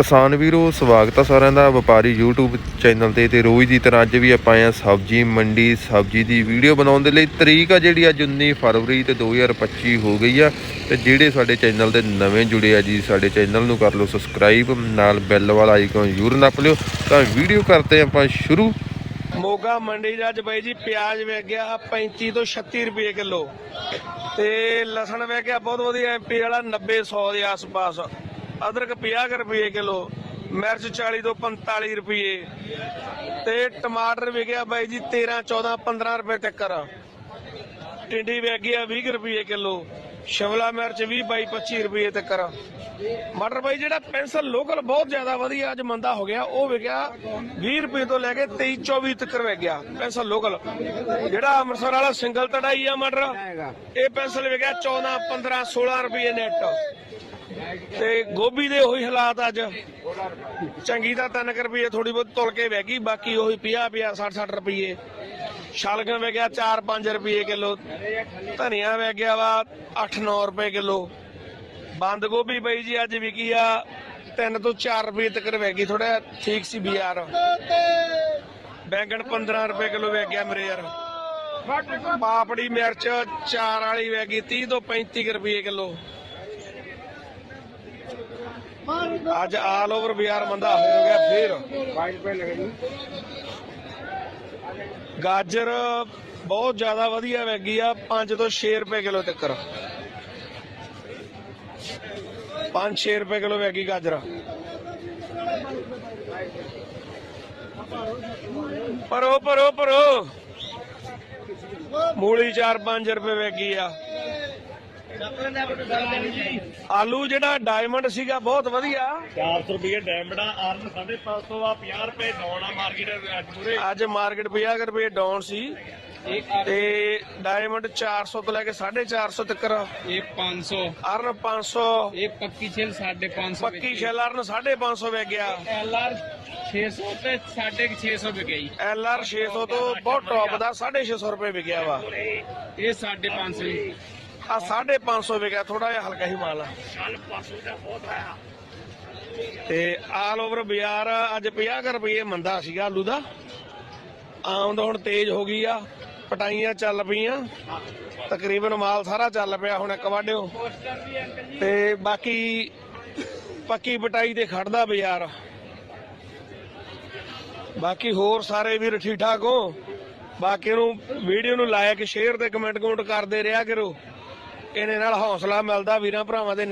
ਕਿਸਾਨ ਵੀਰੋ, ਸਵਾਗਤ ਹੈ ਸਾਰਿਆਂ ਦਾ ਵਪਾਰੀ YouTube ਚੈਨਲ ਤੇ ਤੇ ਰੋਜ਼ ਦੀ ਤਰ੍ਹਾਂ ਅੱਜ ਵੀ ਆਪਾਂ ਆਏ ਸਬਜ਼ੀ ਮੰਡੀ, ਸਬਜ਼ੀ ਦੀ ਵੀਡੀਓ ਬਣਾਉਣ ਦੇ ਲਈ। ਤਰੀਕ ਆ ਜਿਹੜੀ ਅੱਜ 19 ਫਰਵਰੀ ਤੇ 2025 ਹੋ ਗਈ ਆ ਤੇ ਜਿਹੜੇ ਸਾਡੇ ਚੈਨਲ ਦੇ ਨਵੇਂ ਜੁੜੇ ਆ ਜੀ, ਸਾਡੇ ਚੈਨਲ ਨੂੰ ਕਰ ਲਓ ਸਬਸਕ੍ਰਾਈਬ ਨਾਲ ਬੈਲ ਵਾਲਾ ਆਈਕਨ ਜ਼ਰੂਰ ਨੱਪ ਲਿਓ। ਤਾਂ ਵੀਡੀਓ ਕਰਦੇ ਆਪਾਂ ਸ਼ੁਰੂ। ਮੋਗਾ ਮੰਡੀ ਦਾ ਅੱਜ ਬਾਈ ਜੀ ਪਿਆਜ਼ ਵੇਚ ਗਿਆ 35 ਤੋਂ 36 ਰੁਪਏ ਕਿਲੋ ਤੇ ਲਸਣ ਵੇਚ ਗਿਆ ਬਹੁਤ ਵਧੀਆ ਐਮਪੀ ਵਾਲਾ 90 100 ਦੇ ਆਸ-ਪਾਸ। ਅਦਰਕ 50 ਰੁਪਏ ਕਿਲੋ ਮਿਰਚ 40 ਤੋਂ 45 ਰੁਪਏ ਤੇ ਟਮਾਟਰ ਵੇਚ ਗਿਆ ਬਾਈ ਜੀ 13 14 15 ਰੁਪਏ ਤੱਕ ਟਿੰਡੀ ਵੇਚ ਗਿਆ 20 ਰੁਪਏ ਕਿਲੋ ਸ਼ਿਮਲਾ ਮਿਰਚ 20 22 25 ਰੁਪਏ ਤੱਕ ਮਟਰ ਬਾਈ ਜਿਹੜਾ ਪੈਨਸਲ ਲੋਕਲ ਬਹੁਤ ਜ਼ਿਆਦਾ ਵਧੀਆ ਅੱਜ ਮੰਦਾ ਹੋ ਗਿਆ ਉਹ ਵਿਕਿਆ 20 ਰੁਪਏ ਤੋਂ ਲੈ ਕੇ 23 24 ਤੱਕ ਵਿਕ ਗਿਆ ਪੈਨਸਲ ਲੋਕਲ ਜਿਹੜਾ ਅੰਮ੍ਰਿਤਸਰ ਵਾਲਾ ਸਿੰਗਲ ਤੜਾਈ ਆ ਮਟਰ ਇਹ ਪੈਨਸਲ ਵਿਕਿਆ 14 15 16 ਰੁਪਏ ਨੈਟ ਤੇ ਗੋਭੀ ਦੇ ਉਹੀ ਹਾਲਾਤ ਅੱਜ। ਚੰਗੀ ਤਾਂ 3 ਰੁਪਏ ਥੋੜੀ ਬਹੁਤ ਤੁਲ ਕੇ ਵਹਿ ਗਈ, ਬਾਕੀ ਉਹੀ 50 50 60 60 ਰੁਪਏ ਸ਼ਲਗਮ ਵਹਿ ਗਿਆ 4 5 ਰੁਪਏ ਕਿਲੋ। ਧਨੀਆ ਵਹਿ ਗਿਆ ਵਾ 8 9 ਰੁਪਏ ਕਿਲੋ। ਬੰਦ ਗੋਭੀ ਬਈ ਜੀ ਅੱਜ ਵਿਕੀ ਆ 3 ਤੋਂ 4 ਰੁਪਏ ਤੱਕ ਵਹਿ ਗਈ ਥੋੜਾ ਠੀਕ ਸੀ ਬਾਜ਼ਾਰ। ਬੈਂਗਣ 15 ਰੁਪਏ ਕਿਲੋ ਵਹਿ ਗਿਆ ਮੇਰੇ ਯਾਰ। ਪਾਪੜੀ ਮਿਰਚ ਚਾਰ ਵਾਲੀ ਵਹਿ ਗਈ 30 ਤੋਂ 35 ਰੁਪਏ ਕਿਲੋ। ਅੱਜ ਆਲ ਓਵਰ ਬਾਜ਼ਾਰ ਮੰਦਾ ਹੋ ਗਿਆ ਫੇਰ। ਗਾਜਰ ਬਹੁਤ ਜ਼ਿਆਦਾ ਵਧੀਆ ਵੈਗੀ ਆ 5 ਤੋਂ 6 ਰੁਪਏ ਕਿਲੋ ਤੱਕ 5-6 ਰੁਪਏ ਕਿਲੋ ਵੈਗੀ ਗਾਜਰ। ਪਰੋ ਪਰੋ ਪਰੋ ਮੂਲੀ 4-5 ਰੁਪਏ ਵੈਗੀ ਆ। ਆਲੂ ਜਿਹੜਾ ਡਾਇਮੰਡ ਸੀਗਾ ਬਹੁਤ ਵਧੀਆ। 400 ਰੁਪਏ ਡੈਮੜਾ ਆਰਨ 550 ਆ 50 ਰੁਪਏ ਡਾਉਣਾ ਮਾਰਕੀਟ ਅੱਜ ਪੂਰੇ। ਅੱਜ ਮਾਰਕੀਟ 50 ਰੁਪਏ ਡਾਊਨ ਸੀ। ਤੇ ਡਾਇਮੰਡ 400 ਤੋਂ ਲੈ ਕੇ 450 ਤੱਕ ਇਹ 500 ਅਰਨ 500 ਇਹ ਪੱਕੀ ਛੇਲ 550 ਪੱਕੀ ਸ਼ੈਲ ਅਰਨ 550 ਵੇ ਗਿਆ। ਐਲਆਰ 600 ਤੇ 650 ਵਿਕੇ ਜੀ। ਐਲਆਰ 600 ਤੋਂ ਬਹੁਤ ਟੌਪ ਦਾ 650 ਰੁਪਏ ਵਿਕਿਆ ਵਾ। ਇਹ 550 ਜੀ। ਆ 550 ਵਿਕਿਆ ਥੋੜਾ ਜਿਹਾ ਹਲਕਾ ਹੀ ਮਾਲ ਆ ਤੇ ਆਲ ਓਵਰ ਬਾਜ਼ਾਰ ਅੱਜ 50 ਰੁਪਏ ਮੰਦਾ ਸੀਗਾ ਆਲੂ ਦਾ। ਆਮਦ ਹੁਣ ਤੇਜ਼ ਹੋ ਗਈ ਆ ਪਟਾਈਆਂ ਚੱਲ ਪਈਆਂ। ਤਕਰੀਬਨ ਮਾਲ ਸਾਰਾ ਚੱਲ ਪਿਆ ਹੁਣ ਇੱਕ ਵਾਢਿਓ। ਤੇ ਬਾਕੀ ਪੱਕੀ ਪਟਾਈ ਤੇ ਖੜਦਾ ਬਾਜ਼ਾਰ। ਬਾਕੀ ਹੋਰ ਸਾਰੇ ਵੀਰ ਠੀਕ ਠਾਕ ਹੋ? ਬਾਕੀ ਨੂੰ ਵੀਡੀਓ ਨੂੰ ਲਾਇਕ ਸ਼ੇਅਰ ਤੇ ਕਮੈਂਟ ਕਮੈਂਟ ਕਰਦੇ ਰਿਹਾ ਕਰੋ। ਇਹਦੇ ਨਾਲ ਹੌਸਲਾ ਮਿਲਦਾ ਵੀਰਾਂ ਭਰਾਵਾਂ ਦੇ ਨਾਲ।